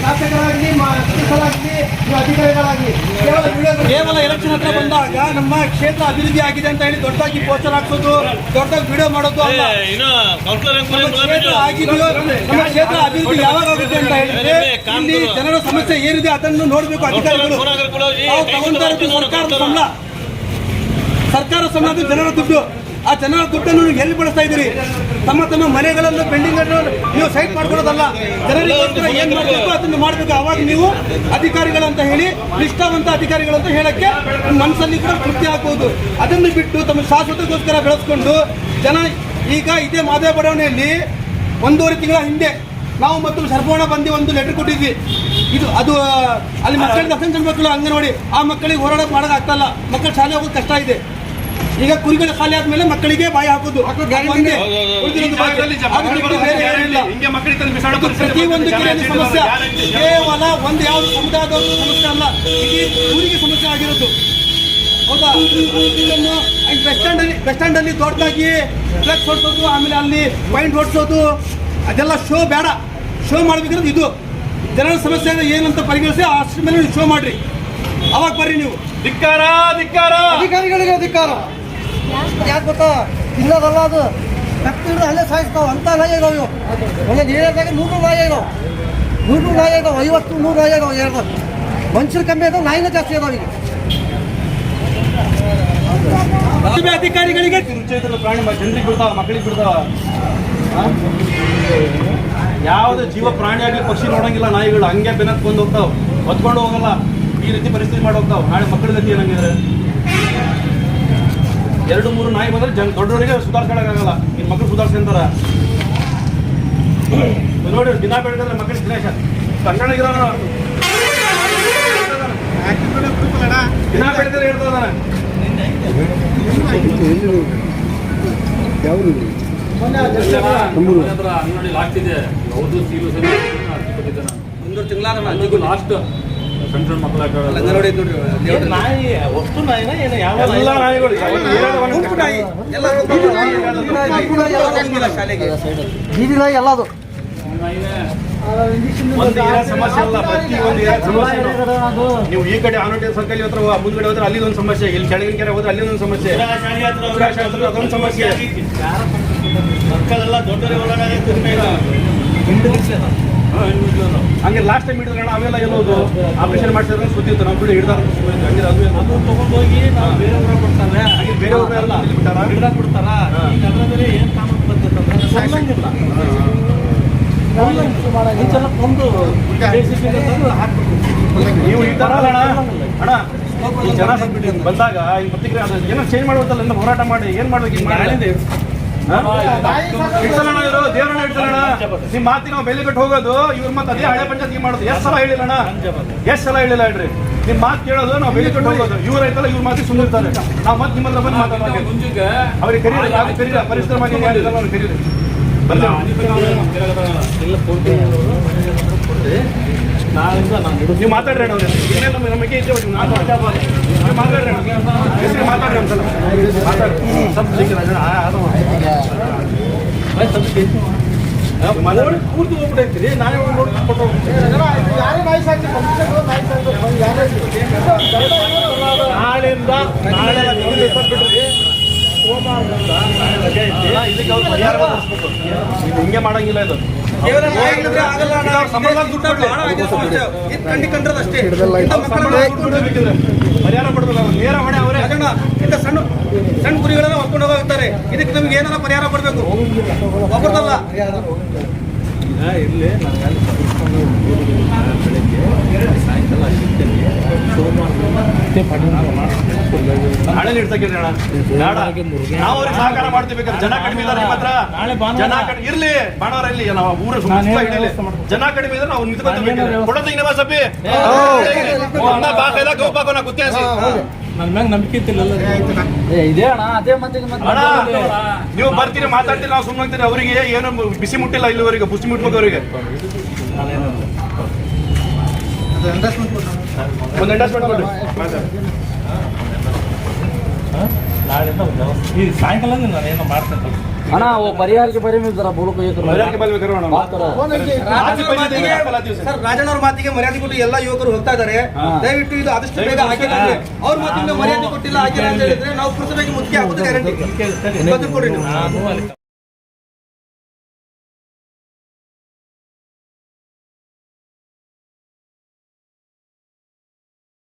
ಶಾಸಕರಾಗಲಿ ಸದಸ್ಯರಾಗಲಿ ಅಧಿಕಾರಿಗಳಾಗಲಿ ಕೇವಲ ಎಲೆಕ್ಷನ್ ಹತ್ರ ಬಂದಾಗ ನಮ್ಮ ಕ್ಷೇತ್ರ ಅಭಿವೃದ್ಧಿ ಆಗಿದೆ ಅಂತ ಹೇಳಿ ದೊಡ್ಡದಾಗಿ ಪೋಸ್ಟರ್ ಹಾಕ್ಸೋದು ದೊಡ್ಡದಾಗಿ ವಿಡಿಯೋ ಮಾಡೋದು ಕ್ಷೇತ್ರ ಆಗಿದೆಯೋ ನಮ್ಮ ಕ್ಷೇತ್ರ ಅಭಿವೃದ್ಧಿ ಯಾವಾಗ ಆಗುತ್ತೆ ಅಂತ ಹೇಳಿದ್ರೆ ಇಲ್ಲಿ ಜನರ ಸಮಸ್ಯೆ ಏನಿದೆ ಅದನ್ನು ನೋಡಬೇಕು ಅಧಿಕಾರಿಗಳು. ನಾವು ಸರ್ಕಾರದ ಸಂಬಳ. ಸರ್ಕಾರ ಸಂಬಳ ಜನರ ದುಡ್ಡು. ಆ ಜನರ ದುಡ್ಡನ್ನು ನೀವು ಎಲ್ಲಿ ಬಳಸ್ತಾ ಇದ್ದೀರಿ? ತಮ್ಮ ತಮ್ಮ ಮನೆಗಳನ್ನು ಪೆಂಡಿಂಗ್ ಅನ್ನು ನೀವು ಸೈಟ್ ಮಾಡ್ಕೊಳ್ಳೋದಲ್ಲ. ಜನರಿಗೋಸ್ಕರ ಏನ್ ಮಾಡಬೇಕು ಅದನ್ನು ಮಾಡಬೇಕು. ಅವಾಗ ನೀವು ಅಧಿಕಾರಿಗಳಂತ ಹೇಳಿ ನಿಷ್ಠಾವಂತ ಅಧಿಕಾರಿಗಳಂತ ಹೇಳಕ್ಕೆ ಮನಸ್ಸಲ್ಲಿ ಕೂಡ ತೃಪ್ತಿ ಹಾಕುವುದು ಅದನ್ನು ಬಿಟ್ಟು ತಮ್ಮ ಶಾಶ್ವತಗೋಸ್ಕರ ಬೆಳೆಸ್ಕೊಂಡು ಜನ ಈಗ ಇದೇ ಮಾದೇ ಬಡಾವಣೆಯಲ್ಲಿ ಒಂದೂವರೆ ತಿಂಗಳ ಹಿಂದೆ ನಾವು ಮತ್ತು ಸರ್ಪೋಣ ಬಂದು ಒಂದು ಲೆಟರ್ ಕೊಟ್ಟಿದ್ವಿ. ಇದು ಅದು ಅಲ್ಲಿ ಮಕ್ಕಳಿಗೆ ಅಸೆನ್ಸ್ ಮಕ್ಕಳು ಹಂಗೆ ನೋಡಿ ಆ ಮಕ್ಕಳಿಗೆ ಹೋರಾಡೋಕೆ ಮಾಡೋಕೆ ಆಗ್ತಾ ಇಲ್ಲ. ಮಕ್ಕಳು ಶಾಲೆ ಹೋಗೋದು ಕಷ್ಟ ಇದೆ. ಈಗ ಕುರಿಗಳು ಖಾಲಿ ಆದ್ಮೇಲೆ ಮಕ್ಕಳಿಗೆ ಬಾಯಿ ಹಾಕೋದು ಪ್ರತಿಯೊಂದು ಕೆರೆಯಲ್ಲಿ ಸಮಸ್ಯೆ. ಕೇವಲ ಒಂದು ಯಾವ ಸಮುದಾಯದ ಸಮಸ್ಯೆ ಅಲ್ಲ ಇಡೀ ಊರಿಗೆ ಸಮಸ್ಯೆ ಆಗಿರೋದು. ಹೌದಾ? ಇದನ್ನು ಬಸ್ ಸ್ಟ್ಯಾಂಡ್ ಅಲ್ಲಿ ಬಸ್ ಸ್ಟ್ಯಾಂಡ್ ಅಲ್ಲಿ ದೊಡ್ಡದಾಗಿ ಫ್ಲೆಕ್ಸ್ ಹೊಡ್ಸೋದು ಆಮೇಲೆ ಅಲ್ಲಿ ಪಾಯಿಂಟ್ ಹೊಡ್ಸೋದು ಅದೆಲ್ಲ ಶೋ ಬೇಡ. ಶೋ ಮಾಡ್ಬೇಕಿರೋದು ಇದು. ಜನರ ಸಮಸ್ಯೆ ಏನಂತ ಪರಿಗಣಿಸಿ ಅಷ್ಟ್ರ ಮೇಲೆ ಶೋ ಮಾಡ್ರಿ. ಅವಾಗ ಬರ್ರಿ ನೀವು. ಧಿಕ್ಕಾರ ಧಿಕ್ಕಾರ. ಅಧಿಕಾರಿಗಳಿಗೆ ಅಧಿಕಾರ. ಯಾಕೆ ಗೊತ್ತಾ? ಇಲ್ಲದಲ್ಲ ಅದು. ಕತ್ತಿ ಹಿಡಿದು ಅಲ್ಲೇ ಸಾಯಿಸ್ತಾವ. ಅಂತ ನಾಯಿ ಇದಾವೆ ಇವು. ಏರಿಯಾದಾಗ ನೂರು ನಾಯಿ ಇದಾವೆ. ನೂರು ನಾಯಿ ಇದಾವೆ. ಐವತ್ತು ನೂರು ನಾಯಿ ಇದಾವೆ ಎರಡು. ಮನುಷ್ಯರು ಕಮ್ಮಿ ಇದಾವೆ ನಾಯಿನ ಜಾಸ್ತಿ ಇದಾವೆ ಈಗ. ಅಧಿಕಾರಿಗಳಿಗೆ ಪ್ರಾಣಿ ಜನರಿಗೆ ಬಿಡ್ತಾವ ಮಕ್ಕಳಿಗೆ ಬಿಡ್ತಾವ. ಯಾವುದೇ ಜೀವ ಪ್ರಾಣಿ ಆಗಲಿ ಪಕ್ಷಿ ನೋಡಂಗಿಲ್ಲ ನಾಯಿಗಳು ಹಂಗೆ ಬಂದು ಹೋಗ್ತಾವ. ಹೊತ್ಕೊಂಡು ಹೋಗಲ್ಲ. ಈ ರೀತಿ ಪರಿಸ್ಥಿತಿ ಮಾಡಿ ಹೋಗ್ತಾವ. ನಾಳೆ ಮಕ್ಕಳ ಗತಿ ಏನಂಗಿದ್ರೆ ಎರಡು ಮೂರು ನಾಯಿ ಬಂದ್ರೆ ಜನ ದೊಡ್ಡವರಿಗೆ ಸುಧಾರಿಸ್ಕೊಳಕ್ಕಾಗಲ್ಲ. ಈ ಮಕ್ಕಳು ಸುಧಾರಿಸ್ಕೊಂತಾರ ನೋಡಿ ದಿನ ಬೆಳಗ್ಗೆ ಮಕ್ಕಳಿಗೆ ದಿನೇಶ. ಕನ್ನಡಿಗಿರೋ ದಿನ ಬೆಳಗಾದ್ರೆ ಹೇಳ್ತದಾನೆ ಅಂಗಡಿ ಲಾಸ್ಟ್ ಇದೆ. ಯಾವುದು ಸೀಲು ಸರಿ ಒಂದು ತಿಂಗಳ ಲಾಸ್ಟ್ ಸಣ್ಣ ಸಣ್ಣ ಮಕ್ಕಳ ಅಂಗನವಾಡಿ ನೋಡ್ರಿ ನಾಯಿ ವಸ್ತು ನಾಯಿನ ಏನು ಯಾವ ಎಲ್ಲ ನಾಯಿಗಳು ಗುಂಪು ನಾಯಿ. ಎಲ್ಲ ಹೋಗಂಗಿಲ್ಲ ಶಾಲೆಗೆ. ಬೀದಿ ನಾಯಿ ಎಲ್ಲ ಅದು. ಒಂದು ಸಮಸ್ಯೆ ಅಲ್ಲ ಪ್ರತಿ ಒಂದು ಸಮಸ್ಯೆ. ನೀವು ಈ ಕಡೆ ಆನೋಟೆ ಸರ್ಕಲ್ ಹತ್ರ ಮುಂದ್ಗಡೆ ಹೋದ್ರೆ ಅಲ್ಲಿ ಒಂದು ಸಮಸ್ಯೆ ಇಲ್ಲಿ ಕೆಳಗಿನ ಕೆರೆ ಹೋದ್ರೆ ಅಲ್ಲಿ ಒಂದು ಸಮಸ್ಯೆ. ಅದೊಂದು ಸಮಸ್ಯೆ. ಮಕ್ಕಳೆಲ್ಲ ದೊಡ್ಡವರೇ ಹಂಗೆ ಲಾಸ್ಟ್ ಟೈಮ್ ಹಿಡಿದ್ರೆ ಅವೆಲ್ಲ ಎಲ್ಲೋದು ಆಪರೇಷನ್ ಮಾಡಿಸಿದ್ರೆ ಸುದ್ದಿ ಇತ್ತು. ನಮ್ಮ ಬಿಡಿ ಹಿಡ್ದಾರ ಹಂಗೆ ಅದು ಎಲ್ಲ. ತಗೊಂಡೋಗಿ ನಾವು ಬೇರೆ ಊರ ಕೊಡ್ತಾರೆ. ಹಾಗೆ ಎಲ್ಲ ಬಿಡ್ತಾರ? ಈಗ ಅದ್ರ ಮೇಲೆ ಏನ್ ಒಂದು. ನೀವು ಈ ತರ ಅಲ್ಲ ಅಣ್ಣ. ಈ ಜನ ಬಂದಾಗ ಈ ಪ್ರತಿಕ್ರಿಯೆ ಏನೋ ಚೇಂಜ್ ಮಾಡುತ್ತಲ್ಲ ಇನ್ನು ಹೋರಾಟ ಮಾಡಿ ಏನ್ ಮಾಡ್ಬೇಕು ಈಗ ಇವರು ದೇವರನ್ನ ನಿಮ್ ಮಾತಿ ನಾವು ಬೆಲೆ ಕಟ್ಟು ಹೋಗೋದು ಇವ್ರ ಮತ್ತೆ ಅದೇ ಹಳೆ ಪಂಚಾಯತ್ ಮಾಡೋದು ಎಷ್ಟ್ ಸಲ ಹೇಳಿಲ್ಲ ಅಣ್ಣ. ಎಷ್ಟು ಸಲ ಹೇಳಿಲ್ಲ ಹೇಳ್ರಿ ನಿಮ್ ಮಾತು ಕೇಳೋದು ನಾವು ಬೆಲೆ ಕಟ್ಟು ಹೋಗೋದು ಇವ್ರ ಐತಲ್ಲ ಇವ್ರ ಮಾತಿ ಸುಂದಿರ್ತಾರೆ ನಾವು ಮತ್ತೆ ನಿಮ್ಮ ಹತ್ರ ಬಂದು ಮುಂಜಾಗೆ ಅವ್ರಿಗೆ ಕರೀರಿ ಪರಿಸರ ಮಾಡಿ ಕರೀರಿ ನೀವು ಮಾತಾಡ್ರಿ. ನಮಗೆ ಮಾತಾಡ್ರಿ ಮಾತಾಡ್ರಿ ಯಾರೇ ನಾಯಿ ನಾಳೆಯಿಂದ ನಾಳೆ ಸೋಮವಾರದಿಂದ ರಜೆ ಐತಿ. ಅಲ್ಲ, ಇದಕ್ಕೆ ಅವ್ರು ಪರಿಹಾರ ಒದಗಿಸ್ಬೇಕು. ಇದು ಹಿಂಗೆ ಮಾಡಂಗಿಲ್ಲ ಇದು. ಪರಿಹಾರ ಕೊಡ್ಬೇಕು ನೇರ ಹೊಣೆ ಅವರೇ. ರಾಜಣ್ಣ ಇಂಥ ಸಣ್ಣ ಸಣ್ಣ ಗುರಿಗಳನ್ನ ಹೋಗ್ತಾರೆ ಇದಕ್ಕೆ ನಮ್ಗೆ ಏನಾರ ಪರಿಹಾರ ಕೊಡಬೇಕು? ಒಬ್ಬರದಲ್ಲ ಸಾಯಂಕಾಲ ನಾವು ಅವ್ರಿಗೆ ಸಹಕಾರ ಮಾಡ್ತೀವಿ ಜನ ಕಡಿಮೆ ಇದ್ದಾರೆ ನಿಮ್ಮ ಹತ್ರ. ಜನ ಕಡಿಮೆ ಇರ್ಲಿ ಬಾಣವರ ಇಲ್ಲಿ ನಾವು ಊರ ಜನ ಕಡಿಮೆ ಇದ್ರೆ ನಾವು ನಿಂತ್ಕೊತೀವಿ ಕೊಡೋದು ಸಪ್ಪಿ ಬಾಕ ಬಾಕೈಲ ಗೌ ಬಾಕೋ ನಾ ಗುತ್ತೇಸಿ ನನ್ನ ಮ್ಯಾಗ ನಂಬಿಕೆ ಇತ್ತಿಲ್ಲ ಇದೇ ಅಣ್ಣ ಅದೇ ಮತ್ತೆ ಅಣ್ಣ ನೀವು ಬರ್ತೀರಿ ಮಾತಾಡ್ತೀರಿ ನಾವು ಸುಮ್ಮನೆ ಅವರಿಗೆ ಏನು ಬಿಸಿ ಮುಟ್ಟಿಲ್ಲ ಇಲ್ಲಿವರೆಗೆ ಬುಸಿ ಮುಟ್ಬೇಕು ಅವರಿಗೆ. ಒಂದು ಎಂಡಸ್ಮೆಂಟ್ ಮಾಡಿ ಮಾತಾಡಿ ಈ ಅಣ್ಣ ಓ ಪರಿಹಾರಕ್ಕೆ ಪರಿಮಿತರ ಬುಳುಕು ಸರ್ ರಾಜಣ್ಣವ್ರ ಮಾತಿಗೆ ಮರ್ಯಾದೆ ಕೊಟ್ಟು ಎಲ್ಲ ಯುವಕರು ಹೋಗ್ತಾ ಇದ್ದಾರೆ. ದಯವಿಟ್ಟು ಇದು ಆದಷ್ಟು ಬೇಗ ಹಾಕಿದ್ರೆ ಅವ್ರ ಮಾತಿಗೆ ಮರ್ಯಾದೆ ಕೊಟ್ಟಿಲ್ಲ ಆಗಿಲ್ಲ ಅಂತ ಹೇಳಿದ್ರೆ ನಾವು ಪುರಸಭೆಗೆ ಮುಖ್ಯ ಆಗೋದು ಗ್ಯಾರಂಟಿ